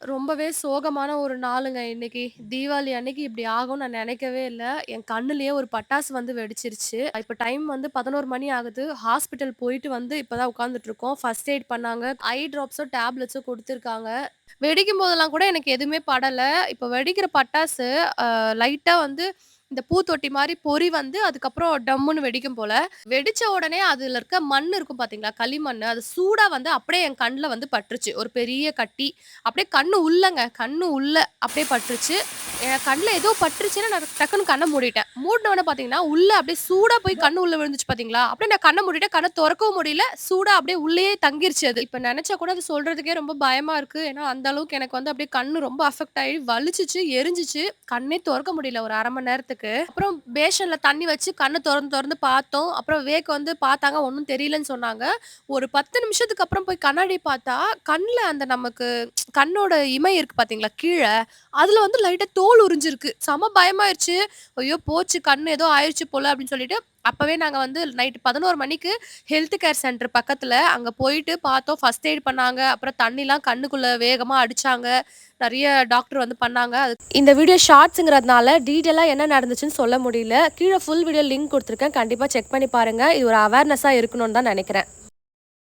ரொம்பவே சோகமான ஒரு நாளுங்க இன்னைக்கு. தீபாவளி அன்னைக்கு இப்படி ஆகும்னு நான் நெனைக்கவே இல்ல. என் கண்ணுலயே ஒரு பட்டாசு வந்து வெடிச்சிருச்சு. இப்ப டைம் வந்து 11 மணி ஆகுது. ஹாஸ்பிட்டல் போயிட்டு வந்து இப்ப தான் உட்காந்துட்டுருக்கோம். ஃபர்ஸ்ட் எய்ட் பண்ணாங்க. ஐ ட்ராப்ஸோ, டேப்லெட்ஸோ குடுத்துருக்காங்க. வெடிக்கும்போதெல்லாம் கூட எனக்கு எதுவுமே படல. இப்ப வெடிக்கிற பட்டாசு அ லைட்டா வந்து இந்த பூத்தொட்டி மாதிரி பொறி வந்து அதுக்கப்புறம் டம்முன்னு வெடிக்கும் போல. வெடிச்ச உடனே அதுல இருக்க மண் இருக்கும் பாத்தீங்களா களிமண் அது சூடா வந்து அப்படியே என் கண்ணில் வந்து பட்டுருச்சு. ஒரு பெரிய கட்டி. அப்படியே கண்ணு உள்ளங்க. கண்ணு உள்ள அப்படியே பட்டுருச்சு. என் கண்ணில் ஏதோ பட்டுருச்சுன்னா நான் டக்குன்னு கண்ணை மூடிட்டேன். மூடுனோனே பார்த்தீங்கன்னா, உள்ளே அப்படியே சூடாக போய் கண்ணு உள்ளே விழுந்துச்சு பார்த்தீங்களா? அப்படியே நான் கண்ணை மூடிட்டேன். கண்ணை திறக்கவும் முடியல. சூடாக அப்படியே உள்ளேயே தங்கிருச்சு அது. இப்போ நினச்சா கூட அது சொல்கிறதுக்கே ரொம்ப பயமாக இருக்குது ஏன்னா, அந்த அளவுக்கு எனக்கு வந்து அப்படியே கண்ணு ரொம்ப அஃபெக்ட் ஆகி வலிச்சிச்சு எரிஞ்சிச்சு கண்ணே திறக்க முடியல ஒரு அரை மணி நேரத்துக்கு. அப்புறம் பேஷனில் தண்ணி வச்சு கண்ணை திறந்து திறந்து பார்த்தோம். அப்புறம் வேக் வந்து பார்த்தாங்க. ஒன்றும் தெரியலன்னு சொன்னாங்க. ஒரு 10 நிமிஷத்துக்கு அப்புறம் போய் கண்ணாடி பார்த்தா, கண்ணில் அந்த நமக்கு கண்ணோட இமை இருக்கு பாத்தீங்களா கீழே அதுல வந்து லைட்டா தோல் உறிஞ்சிருக்கு செம பயமாயிருச்சு. ஐயோ! போச்சு கண்ணு ஏதோ ஆயிடுச்சு போல அப்படின்னு சொல்லிட்டு, அப்பவே நாங்க வந்து நைட் 11 மணிக்கு ஹெல்த் கேர் சென்டர் பக்கத்துல அங்க போயிட்டு பார்த்தோம். ஃபர்ஸ்ட் எய்ட் பண்ணாங்க. அப்புறம் தண்ணிலாம் கண்ணுக்குள்ள வேகமா அடிச்சாங்க. நிறைய டாக்டர் வந்து பண்ணாங்க. அது இந்த வீடியோ ஷார்ட்ஸுங்கிறதுனால டீட்டெயிலாக என்ன நடந்துச்சுன்னு சொல்ல முடியல. கீழே ஃபுல் வீடியோ லிங்க் கொடுத்துருக்கேன் கண்டிப்பாக செக் பண்ணி பாருங்க. இது ஒரு அவேர்னஸாக இருக்கணும்னு தான் நினைக்கிறேன்